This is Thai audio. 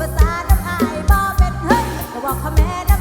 ภาษาน้ำอายบ่เป็นเฮ้ยก็บอกเขาแม่น้